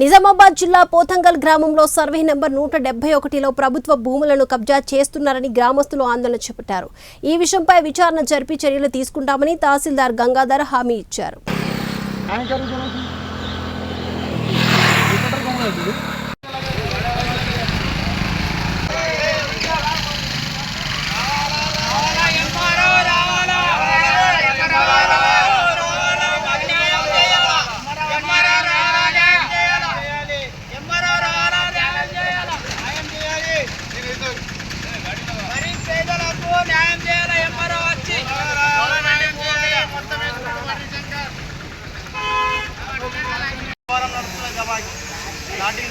నిజామాబాద్ జిల్లా పోతంగల్ గ్రామంలో survey number నూట డెబ్బై ఒకటిలో ప్రభుత్వ భూములను కబ్జా చేస్తున్నారని గ్రామస్తులు ఆందోళన చేపట్టారు. ఈ విషయంపై విచారణ జరిపి చర్యలు తీసుకుంటామని తహసీల్దార్ గంగాధర్ హామీ ఇచ్చారు.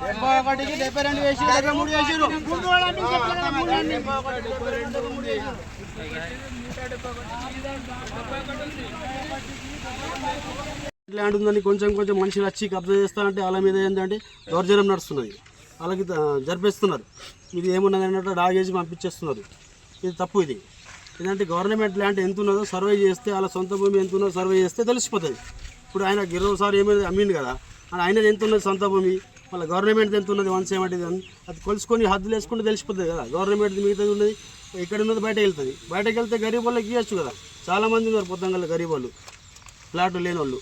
డెబ్బై ఒకటికి డెబ్బై రెండు వేసి డెబ్బై మూడు వేసిరు ల్యాండ్ ఉందని కొంచెం కొంచెం మనుషులు వచ్చి కబ్జా చేస్తారంటే వాళ్ళ మీద ఏంటంటే దౌర్జన్యం నడుస్తున్నది. వాళ్ళకి ద- జరిపిస్తున్నారు. ఇది ఏమున్నది అన్నట్టు డాగేసి పంపించేస్తున్నారు. ఇది తప్పు ఇది. ఇదంటే గవర్నమెంట్ ల్యాండ్ ఎంత ఉన్నదో సర్వే చేస్తే వాళ్ళ సొంత భూమి ఎంత ఉన్నదో సర్వే చేస్తే తెలిసిపోతుంది. ఇప్పుడు ఆయన గిరోసారి ఏమైనా అమ్మిండు కదా అని ఆయనది ఎంత ఉన్నది సొంత భూమి మళ్ళీ గవర్నమెంట్ ఎంత ఉన్నది వన్ సెవెంటీ అని అది కొలుసుకొని హద్దులు వేసుకుంటే తెలిసిపోతుంది కదా. గవర్నమెంట్ మిగతాది ఉన్నది ఇక్కడ ఉన్నది బయటకు వెళ్తుంది. బయటకు వెళ్తే గరీబ్ వాళ్ళకి ఇవ్వచ్చు కదా. చాలామంది ఉన్నారు పొద్దుగల గరీబ్ వాళ్ళు. ఫ్లాట్ లేని వాళ్ళు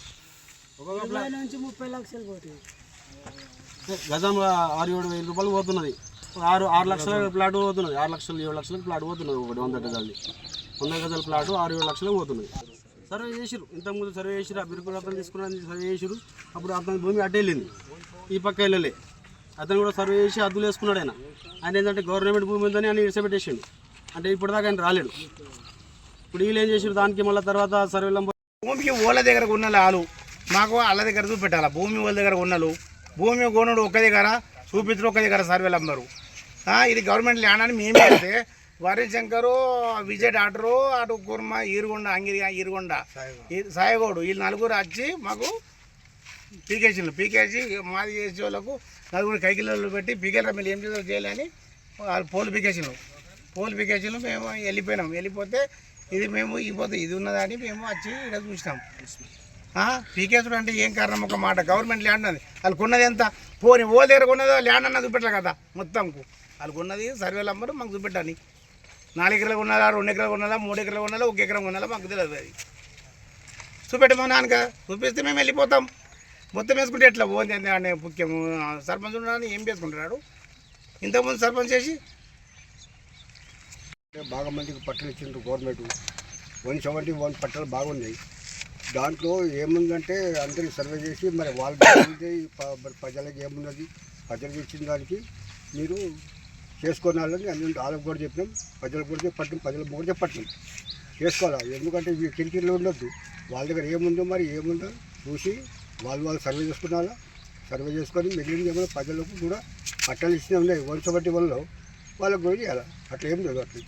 గజం ఆరు ఏడు వేల రూపాయలు పోతున్నది. ఆరు ఆరు లక్షల ప్లాట్ పోతున్నది ఆరు లక్షలు ఏడు లక్షల ప్లాట్ పోతున్నది ఒకటి వంద గజాలది. వంద గజాల ప్లాట్ ఆరు ఏడు లక్షలకు పోతున్నది సర్వే చేసిరు ఇంతకుముందు సర్వే చేసిరు ఆ బిరుకులు అతను తీసుకున్నది సర్వే చేసిరు అప్పుడు అతని భూమి అడ్డ వెళ్ళింది. ఈ పక్క వెళ్ళలే. అతను కూడా సర్వే చేసి అద్దులు వేసుకున్నాడు ఆయన. ఆయన ఏంటంటే గవర్నమెంట్ భూమి ఉందని ఆయన ఇడిసపెట్టేసిండు అంటే ఇప్పటిదాకా ఆయన రాలేడు. ఇప్పుడు వీళ్ళు ఏం చేసిరు దానికి మళ్ళీ తర్వాత సర్వేలో భూమికి ఓళ్ళ దగ్గర ఉన్న ఆలు. మాకు వాళ్ళ దగ్గర చూపెట్టాలి? భూమి వాళ్ళ దగ్గర ఉన్నలు భూమి గోనుడు ఒక దగ్గర చూపించడం ఒక దగ్గర సర్వేలు అమ్మరు ఇది గవర్నమెంట్ ల్యాండ్ అని మేము వెళ్తే వరుణ్ శంకరు విజయ్ డాక్టరు అటు కుర్మ ఈరుగుండ అంగిరి ఈరుగుండ. సాయగోడు. వీళ్ళు నలుగురు వచ్చి మాకు పీకేసీలు పీకేసి మాది చేసే వాళ్ళకు నలుగురు కైకిళ్ళు పెట్టి పీకేల మీరు ఏం చేయాలో చేయాలని వాళ్ళు పోలు పీకేసీలు పోలు పీకేసీలు మేము వెళ్ళిపోయినాం. వెళ్ళిపోతే ఇది మేము ఇపోతే ఇది ఉన్నదని మేము వచ్చి ఇక్కడ చూసినాం. పీకేసుడు అంటే ఏం కారణం? ఒక మాట. గవర్నమెంట్ ల్యాండ్ అది వాళ్ళకు ఉన్నది ఎంత? పోని ఓ దగ్గర ఉన్నదో ల్యాండ్ అన్న చూపెట్టాలి కదా మొత్తంకు. వాళ్ళకు ఉన్నది సర్వే నంబర్ మాకు చూపెట్టండి. నాలుగు ఎకరాలు ఉన్నదా రెండు ఎకరాలు ఉన్నదా మూడు ఎకరాలు ఉన్నదా ఒక ఎకరం ఉన్నదా మాకు తెలియదు అది. చూపెట్టమని అనక చూపిస్తే మేము వెళ్ళిపోతాం. మొత్తం వేసుకుంటే ఎట్లా? పోంది అని అనే ముఖ్యము. సర్పంచ్ ఉన్నాడని ఏం చేసుకుంటున్నాడు? ఇంతకుముందు సర్పంచ్ చేసి? బాగా మందికి పట్టలు ఇచ్చిండ్రు గవర్నమెంట్. వన్ సెవెంటీ వన్ పట్టలు బాగున్నాయి. దాంట్లో ఏముందంటే అందరికి సర్వే చేసి మరి వాళ్ళు మరి ప్రజలకు ఏమున్నది? ప్రజలకు ఇచ్చిన దానికి మీరు చేసుకోనాలని అన్ని వాళ్ళకి కూడా చెప్పినాం ప్రజలకు కూడా చెప్పట్టు ప్రజలకు కూడా చెప్పట్టు చేసుకోవాలి? ఎందుకంటే ఇవి కిరికిరిలో ఉండొద్దు. వాళ్ళ దగ్గర ఏముందో మరి ఏముందో చూసి వాళ్ళు వాళ్ళు సర్వే చేసుకున్నారా సర్వే చేసుకొని మిగిలిన ఏమైనా ప్రజలకు కూడా పట్టాలు ఇచ్చినా ఉన్నాయి. వన్ వల్ల వాళ్ళకు కూడా చేయాలి? అట్లా ఏం లేదు అట్లా